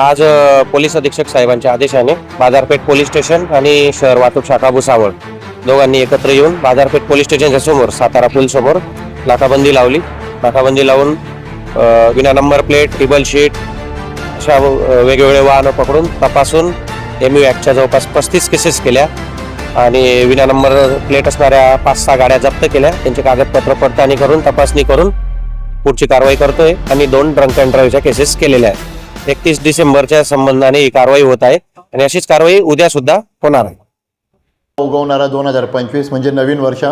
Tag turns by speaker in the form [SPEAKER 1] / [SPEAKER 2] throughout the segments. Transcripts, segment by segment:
[SPEAKER 1] आज पोलीस अधीक्षक साहेबांच्या आदेशाने बाजारपेठ पोलीस स्टेशन आणि शहर वाहतूक शाखा भुसावळ दोघांनी एकत्र येऊन बाजारपेठ पोलीस स्टेशनच्या समोर सातारा पूल समोर नाकाबंदी लावली. नाकाबंदी लावून विना नंबर प्लेट टेबल शीट अशा वेगवेगळे वाहनं पकडून तपासून एम यू ॲक्टच्या जवळपास पस्तीस केसेस केल्या आणि विना नंबर प्लेट असणाऱ्या पाच सहा गाड्या जप्त केल्या. त्यांचे कागदपत्र पडताळणी करून तपासणी करून पुढची कारवाई करतोय आणि दोन ड्रंक अँड ड्राईव्हच्या केसेस केलेल्या आहेत. एकतीस डिसेंबरच्या संबंधाने ही कारवाई होत आहे. आणि अशीच कारवाई उद्या सुद्धा होणार आहे.
[SPEAKER 2] उगवणारा दोन हजार पंचवीस म्हणजे नवीन वर्ष.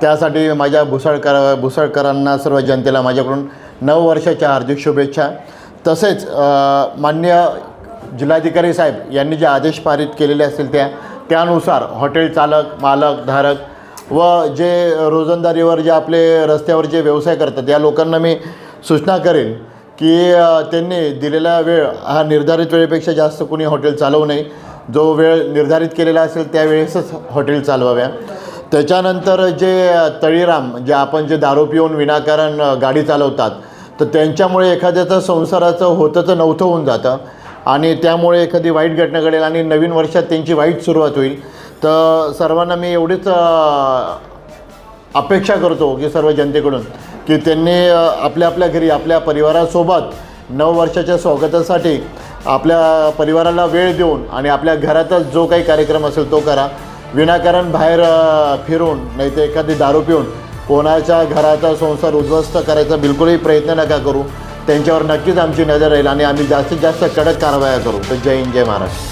[SPEAKER 2] त्यासाठी माझ्या भुसाळकर भुसाळकरांना सर्व जनतेला माझ्याकडून नव वर्षाच्या हार्दिक शुभेच्छा. तसेच मान्य जिल्हाधिकारी साहेब यांनी जे आदेश पारित केलेले असतील त्या त्यानुसार हॉटेल चालक मालक धारक व जे रोजंदारीवर जे आपले रस्त्यावर जे व्यवसाय करतात या लोकांना मी सूचना करेन. की त्यांनी दिलेला वेळ हा निर्धारित वेळेपेक्षा जास्त कुणी हॉटेल चालवू नये. जो वेळ निर्धारित केलेला असेल त्यावेळेसच हॉटेल चालवाव्या. त्याच्यानंतर जे तळीराम जे आपण जे दारू पिऊन विनाकारण गाडी चालवतात तर त्यांच्यामुळे एखाद्याचं संसाराचं होतंचं नव्हतं होऊन जातं. आणि त्यामुळे एखादी वाईट घटना घडेल आणि नवीन वर्षात त्यांची वाईट सुरुवात होईल. तर सर्वांना मी एवढीच अपेक्षा करतो की सर्व जनतेकडून की त्यांनी आपल्या आपल्या घरी आपल्या परिवारासोबत नववर्षाच्या स्वागतासाठी आपल्या परिवाराला वेळ देऊन आणि आपल्या घरातच जो काही कार्यक्रम असेल तो करा. विनाकारण बाहेर फिरून नाही तर एखादी दारू पिऊन कोणाच्या घराचा संसार उद्ध्वस्त करायचा बिलकुलही प्रयत्न नका करू. त्यांच्यावर नक्कीच आमची नजर राहील आणि आम्ही जास्तीत जास्त कडक कारवाया करू. तर जय हिंद जय महाराष्ट्र.